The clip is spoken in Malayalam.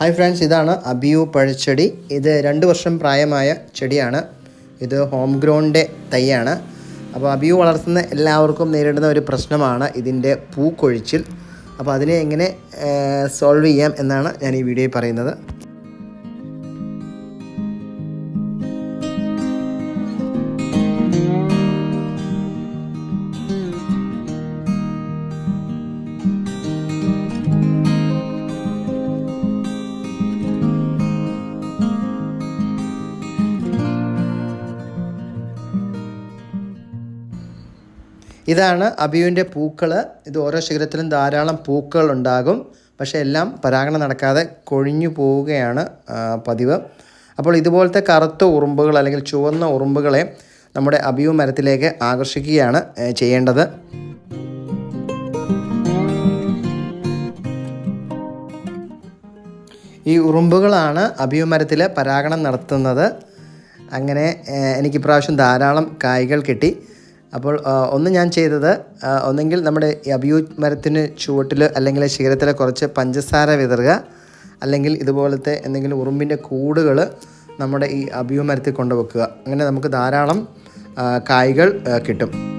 ഹായ് ഫ്രണ്ട്സ് ഇതാണ് അബിയു പഴച്ചെടി. ഇത് രണ്ട് വർഷം പ്രായമായ ചെടിയാണ്. ഇത് ഹോം ഗ്രൗണ്ടിന്റെ തൈയാണ്. അപ്പോൾ അബിയു വളർത്തുന്ന എല്ലാവർക്കും നേരിടുന്ന ഒരു പ്രശ്നമാണ് ഇതിന്റെ പൂക്കൊഴിച്ചിൽ. അപ്പോൾ അതിനെ എങ്ങനെ സോൾവ് ചെയ്യാം എന്നാണ് ഞാൻ ഈ വീഡിയോയിൽ പറയുന്നത്. ഇതാണ് അബിയുവിന്റെ പൂക്കൾ ഇത് ഓരോ ശിഖരത്തിലും ധാരാളം പൂക്കൾ ഉണ്ടാകും പക്ഷേ എല്ലാം പരാഗണം നടക്കാതെ കൊഴിഞ്ഞു പോവുകയാണ് പതിവ്. അപ്പോൾ ഇതുപോലത്തെ കറുത്ത ഉറുമ്പുകൾ അല്ലെങ്കിൽ ചുവന്ന ഉറുമ്പുകളെ നമ്മുടെ അബിയു മരത്തിലേക്ക് ആകർഷിക്കുകയാണ് ചെയ്യേണ്ടത്. ഈ ഉറുമ്പുകളാണ് അബിയു മരത്തിൽ പരാഗണം നടത്തുന്നത്. അങ്ങനെ എനിക്ക് ഇപ്രാവശ്യം ധാരാളം കായ്കൾ കിട്ടി. അപ്പോൾ ഒന്ന് ഞാൻ ചെയ്തത് ഒന്നെങ്കിൽ നമ്മുടെ അബിയു മരത്തിന് ചുവട്ടിൽ അല്ലെങ്കിൽ ശിഖരത്തിൽ കുറച്ച് പഞ്ചസാര വിതറുക അല്ലെങ്കിൽ ഇതുപോലത്തെ എന്തെങ്കിലും ഉറുമ്പിന്റെ കൂടുകൾ നമ്മുടെ ഈ അബിയൂ മരത്തിൽ കൊണ്ടുവെക്കുക. അങ്ങനെ നമുക്ക് ധാരാളം കായ്കൾ കിട്ടും.